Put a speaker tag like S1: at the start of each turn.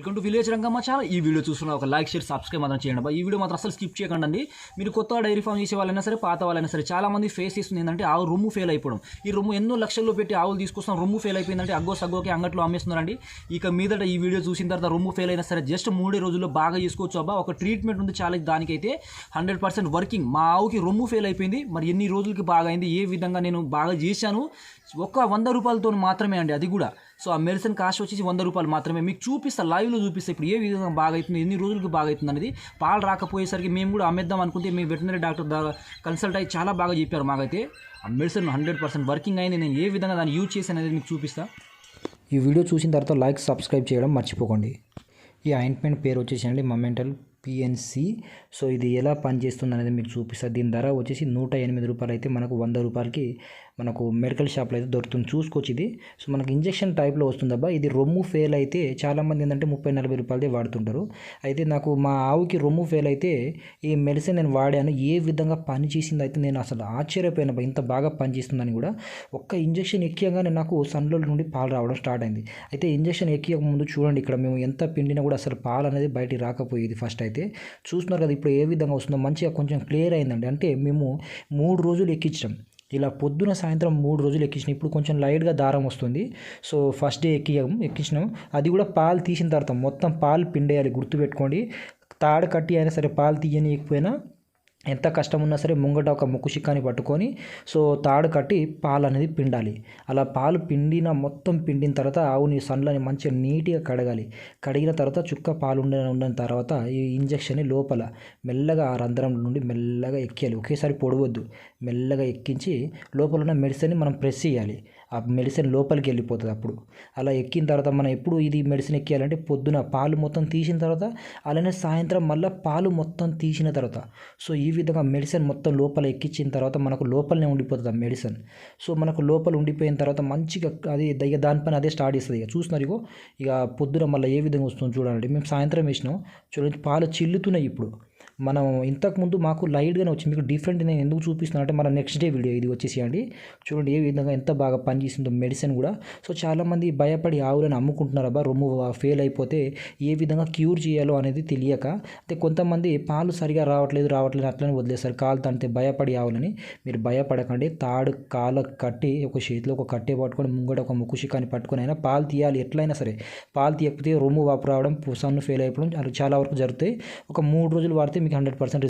S1: Welcome to village Rangamma channel ఈ video చూస్తున్న ఒక లైక్ షేర్ సబ్స్క్రైబ్ మాత్రం చేయండి అబ్బా. ఈ వీడియో మాత్రం అసలు స్కిప్ చేయకండి అండి మీరు కొత్త డైరీ ఫామ్ చేసే వాళ్ళైనా సరే పాత వాళ్ళైనా సరే చాలా మంది ఫేస్ చేస్తుంది ఏంటంటే ఆవు రొమ్ము ఫెయిల్ అయిపోవడం. ఈ రొమ్ము ఎన్నో లక్షల్లో పెట్టి ఆవులు తీసుకొస్తాం రొమ్ము ఫెయిల్ అయిపోయిందంటే అగ్గో సగ్గోకి అంగట్లో అమ్మేస్తున్నారండి. ఇక మీదట ఈ వీడియో చూసిన తర్వాత రొమ్ము ఫెయిల్ అయినా సరే జస్ట్ మూడే రోజుల్లో బాగా చేసుకోవచ్చు అబ్బా. ఒక ట్రీట్మెంట్ ఉంది చాలా దానికైతే హండ్రెడ్ పర్సెంట్ వర్కింగ్ మా ఆవుకి రొమ్ము ఫెయిల్ అయిపోయింది. మరి ఎన్ని రోజులకి బాగా అయింది? ఏ విధంగా నేను బాగా చేశాను? ఒక్క వంద రూపాయలతో మాత్రమే అండి అది కూడా. సో ఆ మెడిసిన్ కాస్ట్ వచ్చేసి వంద రూపాయలు మాత్రమే. మీకు చూపిస్తా లైవ్లో చూపిస్తా. ఇప్పుడు ఏ విధంగా బాగా అవుతుంది ఎన్ని రోజులకు బాగా అవుతుంది అనేది పాలు రాకపోయేసరికి మేము కూడా అమ్మేద్దాం అనుకుంటే మీ వెటనరీ డాక్టర్ కన్సల్ట్ అయ్యి చాలా బాగా చెప్పారు మాకైతే. ఆ మెడిసిన్ హండ్రెడ్ పర్సెంట్ వర్కింగ్ అయింది నేను ఏ విధంగా దాన్ని యూజ్ చేసి అనేది మీకు చూపిస్తా.
S2: ఈ వీడియో చూసిన తర్వాత లైక్ సబ్స్క్రైబ్ చేయడం మర్చిపోకండి. ఈ ఆయింట్మెంట్ పేరు వచ్చేసి మొమెంటల్ పిఎన్సి సో ఇది ఎలా పనిచేస్తుంది అనేది మీకు చూపిస్తారు దీని ధర వచ్చేసి నూట ఎనిమిది రూపాయలు అయితే మనకు వంద రూపాయలకి మనకు మెడికల్ షాప్లో అయితే దొరుకుతుంది. చూసుకోవచ్చు ఇది. సో మనకు ఇంజెక్షన్ టైప్లో వస్తుందబ్బా. ఇది రొమ్ము ఫెయిల్ అయితే చాలామంది ఏంటంటే ముప్పై నలభై రూపాయలదే వాడుతుంటారు. అయితే నాకు మా ఆవుకి రొమ్ము ఫెయిల్ అయితే ఈ మెడిసిన్ నేను వాడాను. ఏ విధంగా పనిచేసింది అయితే నేను అసలు ఆశ్చర్యపోయినబ్బా ఇంత బాగా పనిచేస్తుందని కూడా. ఒక్క ఇంజెక్షన్ ఎక్కియగానే నాకు సన్లో నుండి పాలు రావడం స్టార్ట్ అయింది. అయితే ఇంజెక్షన్ ఎక్కియక ముందు చూడండి ఇక్కడ మేము ఎంత పిండినా కూడా అసలు పాలు అనేది బయటికి రాకపోయేది ఫస్ట్ అయితే చూస్తున్నారు కదా ఇప్పుడు ఏ విధంగా వస్తుందో మంచిగా కొంచెం క్లియర్ అయిందండి. అంటే మేము మూడు రోజులు ఎక్కించాం. ఇలా పొద్దున సాయంత్రం మూడు రోజులు ఎక్కించినాం. ఇప్పుడు కొంచెం లైట్గా దారం వస్తుంది. సో ఫస్ట్ డే ఎక్కియం ఎక్కించినాం. అది కూడా పాలు తీసిన తర్వాత మొత్తం పాలు పిండేయాలి గుర్తుపెట్టుకోండి. తాడు కట్టి అయినా సరే పాలు తీయనీయకపోయినా ఎంత కష్టం ఉన్నా సరే ముంగట ఒక ముక్కు చిక్కాని పట్టుకొని సో తాడు కట్టి పాలు అనేది పిండాలి. అలా పాలు పిండిన మొత్తం పిండిన తర్వాత ఆవుని సన్లని మంచిగా నీట్గా కడగాలి. కడిగిన తర్వాత చుక్క పాలు ఉండ ఉండిన తర్వాత ఈ ఇంజక్షన్ని లోపల మెల్లగా ఆ రంధ్రం నుండి మెల్లగా ఎక్కియాలి. ఒకేసారి పొడవద్దు. మెల్లగా ఎక్కించి లోపల ఉన్న మెడిసిన్ని మనం ప్రెస్ చేయాలి. ఆ మెడిసిన్ లోపలికి వెళ్ళిపోతుంది అప్పుడు. అలా ఎక్కిన తర్వాత మనం ఎప్పుడు ఇది మెడిసిన్ ఎక్కియాలంటే పొద్దున పాలు మొత్తం తీసిన తర్వాత అలానే సాయంత్రం మళ్ళీ పాలు మొత్తం తీసిన తర్వాత. సో ఈ విధంగా మెడిసిన్ మొత్తం లోపల ఎక్కించిన తర్వాత మనకు లోపలనే ఉండిపోతుంది ఆ మెడిసిన్. సో మనకు లోపల ఉండిపోయిన తర్వాత మంచిగా అది ఇక దానిపైన అదే స్టార్ట్ చేస్తుంది ఇక చూస్తున్నారు ఇక పొద్దున మళ్ళీ ఏ విధంగా వస్తుందో చూడాలంటే మేము సాయంత్రం వేసినాం. చూడండి పాలు చిల్లుతున్నాయి ఇప్పుడు. మనం ఇంతకుముందు మాకు లైట్గానే వచ్చింది. మీకు డిఫరెంట్ నేను ఎందుకు చూపిస్తున్నాను అంటే మన నెక్స్ట్ డే వీడియో ఇది వచ్చేసి అండి చూడండి ఏ విధంగా ఎంత బాగా పనిచేసిందో మెడిసిన్ కూడా. సో చాలామంది భయపడి ఆవులను అమ్ముకుంటున్నారు అబ్బా రొమ్ము ఫెయిల్ అయిపోతే ఏ విధంగా క్యూర్ చేయాలో అనేది తెలియక. అయితే కొంతమంది పాలు సరిగా రావట్లేదు రావట్లేదు అట్లనే వదిలేస్తారు. కాలు తంటే భయపడి ఆవులని. మీరు భయపడకండి. తాడు కాళ్ళ కట్టి ఒక చేతిలో ఒక కట్టె పట్టుకొని ముంగట ఒక ముక్కు పట్టుకొని అయినా పాలు తీయాలి. ఎట్లయినా సరే పాలు తీయకపోతే రొమ్ము వాపు రావడం సన్ను ఫెయిల్ అయిపోవడం చాలా వరకు జరుగుతాయి. ఒక మూడు రోజులు వాడితే మీకు హండ్రెడ్ పర్సెంట్